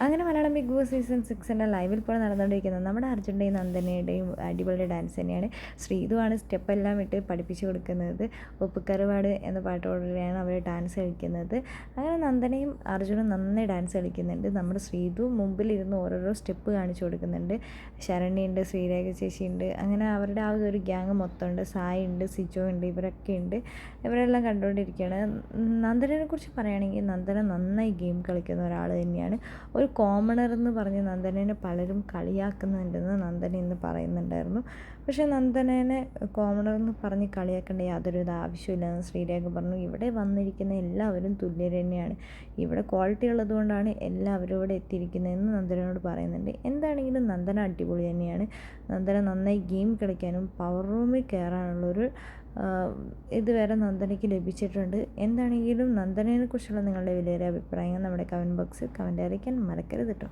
അങ്ങനെ Malayalam big boss season സിക്സിന്റെ ലൈവിൽ ഇപ്പോൾ നടന്നുകൊണ്ടിരിക്കുന്നത് നമ്മുടെ അർജുന്റെയും നന്ദനയുടെയും അടിപൊളി ഡാൻസ് തന്നെയാണ്. ശ്രീതുവാണ് സ്റ്റെപ്പ് എല്ലാം ഇട്ട് പഠിപ്പിച്ചു കൊടുക്കുന്നത്. ഉപ്പുക്കറുപാട് എന്ന പാട്ടോടെയാണ് അവർ ഡാൻസ് കളിക്കുന്നത്. അങ്ങനെ നന്ദനയും അർജുനും നന്നായി ഡാൻസ് കളിക്കുന്നുണ്ട്. നമ്മുടെ ശ്രീതു മുമ്പിലിരുന്ന് ഓരോരോ സ്റ്റെപ്പ് കാണിച്ചു കൊടുക്കുന്നുണ്ട്. ശരണ്യുണ്ട് ശ്രീരേഖ ചേച്ചിയുണ്ട്. അങ്ങനെ അവരുടെ ആ ഒരു ഗ്യാങ് മൊത്തമുണ്ട്. സായി ഉണ്ട് സിജോ ഉണ്ട് ഇവരൊക്കെ ഉണ്ട്. ഇവരെല്ലാം കണ്ടുകൊണ്ടിരിക്കുകയാണ്. നന്ദനെ കുറിച്ച് പറയുകയാണെങ്കിൽ നന്ദന നന്നായി ഗെയിം കളിക്കുന്ന ഒരാൾ തന്നെയാണ്. ഒരു കോമണർ എന്ന് പറഞ്ഞ് നന്ദനേനെ പലരും കളിയാക്കുന്നുണ്ടെന്ന് നന്ദന ഇന്ന് പറയുന്നുണ്ടായിരുന്നു. പക്ഷേ നന്ദനേനെ കോമണർ എന്ന് പറഞ്ഞ് കളിയാക്കേണ്ട യാതൊരു ഇത് ആവശ്യമില്ലെന്ന് ശ്രീരേഖ പറഞ്ഞു. ഇവിടെ വന്നിരിക്കുന്ന എല്ലാവരും തുല്യർ തന്നെയാണ്. ഇവിടെ ക്വാളിറ്റി ഉള്ളതുകൊണ്ടാണ് എല്ലാവരും ഇവിടെ എത്തിയിരിക്കുന്നതെന്ന് നന്ദനോട് പറയുന്നുണ്ട്. എന്താണെങ്കിലും നന്ദന അടിപൊളി തന്നെയാണ്. നന്ദന നന്നായി ഗെയിം കളിക്കാനും പവർ റൂമിൽ കയറാനുള്ളൊരു ഇതുവരെ നന്ദനയ്ക്ക് ലഭിച്ചിട്ടുണ്ട്. എന്താണെങ്കിലും നന്ദനയെക്കുറിച്ചുള്ള നിങ്ങളുടെ വിലയേറിയ അഭിപ്രായങ്ങൾ നമ്മുടെ കമന്റ് ബോക്സിൽ കമന്റ് അറിയിക്കാൻ മറക്കരുത് കേട്ടോ